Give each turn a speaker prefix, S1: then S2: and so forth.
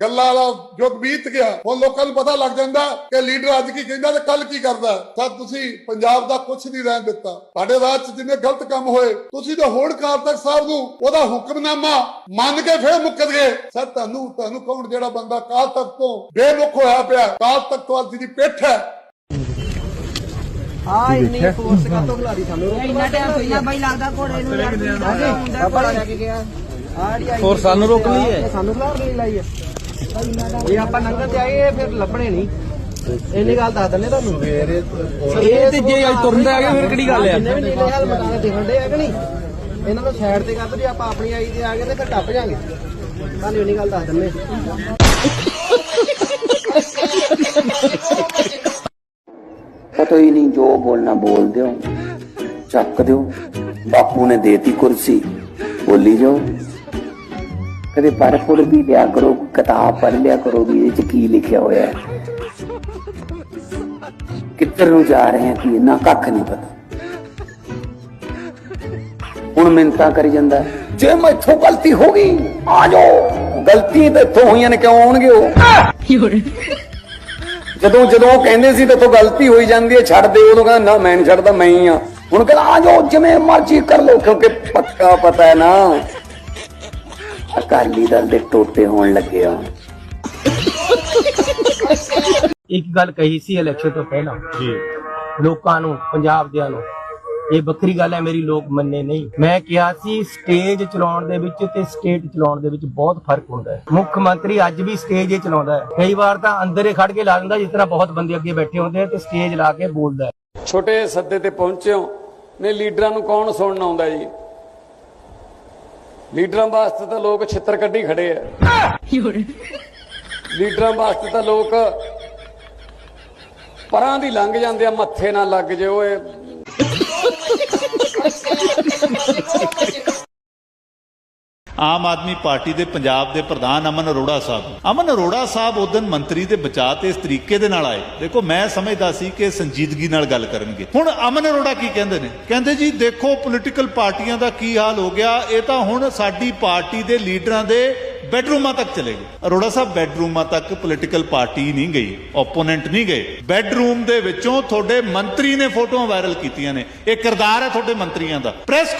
S1: ਗੱਲਾਂ ਵਾਲਾ ਯੁੱਗ ਬੀਤ ਗਿਆ ਹੁਣ ਲੋਕਾਂ ਨੂੰ ਪਤਾ ਲੱਗ ਜਾਂਦਾ ਕਿ ਲੀਡਰ ਅੱਜ ਕੀ ਕਹਿੰਦਾ ਤੇ ਕੱਲ ਕੀ ਕਰਦਾ ਸਰ ਤੁਸੀਂ ਪੰਜਾਬ ਦਾ ਕੁਝ ਨਹੀਂ ਰਹਿਣ ਦਿੱਤਾ। ਸਾਡੇ ਰਾਜ 'ਚ ਜਿੰਨੇ ਗਲਤ ਕੰਮ ਹੋਏ ਤੁਸੀਂ ਤਾਂ ਹੋੜ ਕਾਰਤਕ ਸਾਹਿਬ ਨੂੰ ਉਹਦਾ ਹੁਕਮਨਾਮਾ ਮੰਨ ਕੇ ਫੇਰ ਮੁੱਕਰ ਗਏ। ਸਰ ਤੁਹਾਨੂੰ ਤੁਹਾਨੂੰ ਕੌਣ ਜਿਹੜਾ ਬੰਦਾ ਕਾਲ ਤੱਕ ਤੋਂ ਬੇਮੁਖ ਹੋਇਆ ਪਿਆ ਕਾਲ ਤੱਕ ਤੋਂ ਅੱਜ ਦੀ ਪਿੱਠ ਹੈ।
S2: ਆ ਇੰਨੀ ਫੋਰਸ ਕਾਤੋਂ ਖਿਲਾਰੀ ਸਾਨੂੰ
S3: ਇੰਨਾ ਟਾਈਮ ਪਹਿਲਾਂ ਬਈ ਲੱਗਦਾ ਘੋੜੇ ਨੂੰ ਯਾਰ ਕੀ ਦਾ ਹੁੰਦਾ
S2: ਆਪਾਂ ਲੈ ਕੇ ਗਿਆ। ਆੜੀ ਆਈ
S4: ਹੋਰ ਸਾਨੂੰ ਰੋਕ ਲਈ ਹੈ।
S2: ਸਾਨੂੰ ਨਹੀਂ ਲਾਈ ਹੈ ਇਹ ਆਪਾਂ ਨੰਗਲ ਤੇ ਆਏ ਇਹ ਫਿਰ ਲੱਭਣੇ ਨਹੀਂ। ਇੰਨੀ ਗੱਲ ਦੱਸ ਦਿੰਨੇ ਤੁਹਾਨੂੰ।
S4: ਇਹ ਤੇ ਜੇ ਅੱਜ ਤੁਰਨਦੇ ਆ ਗਏ ਫਿਰ ਕਿਹੜੀ ਗੱਲ ਆ?
S2: ਜਿੰਨੇ ਵੀ ਨੀਲੇ ਹਾਲ ਮਕਾਨ ਦਿਖਣ ਦੇ ਆ ਕਿ ਨਹੀਂ? ਇਹਨਾਂ ਨੂੰ ਸਾਈਡ ਤੇ ਕਰ ਦੋ ਜੇ ਆਪਾਂ ਆਪਣੀ ਆਈ ਤੇ ਆ ਗਏ ਤੇ ਫਿਰ ਟੱਪ ਜਾਾਂਗੇ। ਤੁਹਾਨੂੰ ਇੰਨੀ ਗੱਲ ਦੱਸ ਦਿੰਨੇ
S5: ਪਤਾ ਹੀ ਨਹੀਂ ਜੋ ਬੋਲਣਾ ਬੋਲ ਦਿਓ ਚੱਕ ਦਿਓ। ਬਾਪੂ ਨੇ ਦੇਤੀ ਕੁਰਸੀ। ਬੋਲੀ ਜਾਓ। ਕਦੇ ਪੜ੍ਹ ਪੁੜ ਵੀ ਲਿਆ ਕਰੋ ਕਿਤਾਬ ਪੜ੍ਹ ਲਿਆ ਕਰੋ ਵੀ ਇਹਦੇ ਚ ਕੀ ਲਿਖਿਆ ਹੋਇਆ ਹੈ। ਕਿੱਧਰ ਨੂੰ ਜਾ ਰਹੇ ਹਾਂ ਕੀ ਨਾ ਕੱਖ ਨਹੀਂ ਪਤਾ। ਹੁਣ ਮਿੰਤਾ ਕਰੀ ਜਾਂਦਾ ਜੇ ਮੈਥੋਂ ਗਲਤੀ ਹੋ ਗਈ ਆ ਜਾਓ। ਗਲਤੀ ਤਾਂ ਇੱਥੋਂ ਹੋਈਆਂ ਨੇ ਕਿਉਂ ਆਉਣਗੇ ਉਹ? ਜਦੋਂ ਜਦੋਂ ਕਹਿੰਦੇ ਸੀ ਤੇ ਗਲਤੀ ਹੋਈ ਜਾਂਦੀ ਹੈ ਛੱਡ ਦੇ ਉਦੋਂ ਕਹਿੰਦਾ ਨਾ ਮੈਂ ਨਹੀਂ ਛੱਡਦਾ ਮੈਂ ਹੀ ਆ। ਹੁਣ ਕਹਿੰਦਾ ਆ ਜਾਓ ਜਿਵੇਂ ਮਰਜ਼ੀ ਕਰ ਲਓ ਕਿਉਂਕਿ ਪੱਕਾ ਪਤਾ ਹੈ ਨਾ। ਅਕਾਲੀ ਦਲ ਦੇ ਟੋਟੇ ਹੋਣ ਲੱਗੇ ਆ।
S6: ਇੱਕ ਗੱਲ ਕਹੀ ਸੀ ਇਲੈਕਸ਼ਨ ਤੋਂ ਪਹਿਲਾਂ। ਜੀ। ਲੋਕਾਂ ਨੂੰ ਪੰਜਾਬ ਦਿਆਂ ਨੂੰ ਇਹ ਵੱਖਰੀ ਗੱਲ ਹੈ ਮੇਰੀ ਲੋਕ ਮੰਨੇ ਨਹੀਂ। ਮੈਂ ਕਿਹਾ ਸੀ ਸਟੇਜ ਚਲਾਉਣ ਦੇ ਵਿੱਚ ਤੇ ਸਟੇਟ ਚਲਾਉਣ ਦੇ ਵਿੱਚ ਬਹੁਤ ਫ਼ਰਕ ਹੁੰਦਾ ਹੈ। ਮੁੱਖ ਮੰਤਰੀ ਅੱਜ ਵੀ ਸਟੇਜ ਹੀ ਚਲਾਉਂਦਾ ਹੈ। ਕਈ ਵਾਰ ਤਾਂ ਅੰਦਰ ਹੀ ਖੜ ਕੇ ਲਾ ਦਿੰਦਾ ਜਿਸ ਤਰ੍ਹਾਂ ਬਹੁਤ ਬੰਦੇ ਅੱਗੇ ਬੈਠੇ ਹੁੰਦੇ ਆ ਤੇ ਸਟੇਜ ਲਾ ਕੇ ਬੋਲਦਾ ਹੈ।
S7: ਛੋਟੇ ਸੱਦੇ ਤੇ ਪਹੁੰਚੇ ਹੋ। ਨੇ ਲੀਡਰਾਂ ਨੂੰ ਕੌਣ ਸੁਣਨ ਆਉਂਦਾ ਜੀ? ਲੀਡਰਾਂ ਵਾਸਤੇ ਤਾਂ ਲੋਕ ਛਿੱਤਰ ਕੱਢੀ ਖੜੇ ਆ। ਲੀਡਰਾਂ ਵਾਸਤੇ ਤਾਂ ਲੋਕ ਪਰਾਂ ਦੀ ਲੰਘ ਜਾਂਦੇ ਆ, ਮੱਥੇ ਨਾਲ ਲੱਗ ਜੇ, ਓਏ।
S8: ਆਮ ਆਦਮੀ ਪਾਰਟੀ ਦੇ ਪੰਜਾਬ ਦੇ ਪ੍ਰਧਾਨ ਅਮਨ ਅਰੋੜਾ ਸਾਹਿਬ। ਅਮਨ ਅਰੋੜਾ ਸਾਹਿਬ ਉਦੋਂ ਮੰਤਰੀ ਦੇ ਬਚਾਅ ਤੇ ਇਸ ਤਰੀਕੇ ਦੇ ਨਾਲ ਆਏ। ਦੇਖੋ, ਮੈਂ ਸਮਝਦਾ ਸੀ ਕਿ ਸੰਜੀਦਗੀ ਨਾਲ ਗੱਲ ਕਰਨਗੇ। ਹੁਣ ਅਮਨ ਅਰੋੜਾ ਕੀ ਕਹਿੰਦੇ ਨੇ? ਕਹਿੰਦੇ ਜੀ, ਦੇਖੋ ਪੋਲੀਟੀਕਲ ਪਾਰਟੀਆਂ ਦਾ ਕੀ ਹਾਲ ਹੋ ਗਿਆ, ਇਹ ਤਾਂ ਹੁਣ ਸਾਡੀ ਪਾਰਟੀ ਦੇ ਲੀਡਰਾਂ ਦੇ ਬੈਡਰੂਮਾਂ ਤੱਕ ਚਲੇ ਗਏ। ਅਰੋੜਾ ਸਾਹਿਬ, ਬੈਡਰੂਮਾਂ ਤੱਕ ਪੋਲੀਟੀਕਲ ਪਾਰਟੀ ਨਹੀਂ ਗਈ ਓਪੋਨੈਂਟ ਨਹੀਂ ਗਏ। ਬੈਡਰੂਮ ਦੇ ਵਿੱਚੋਂ ਤੁਹਾਡੇ ਮੰਤਰੀ ਨੇ ਫੋਟੋਆਂ ਵਾਇਰਲ ਕੀਤੀਆਂ ਨੇ। ਇਹ ਕਿਰਦਾਰ ਹੈ ਤੁਹਾਡੇ ਮੰਤਰੀਆਂ ਦਾ। ਪ੍ਰੈਸ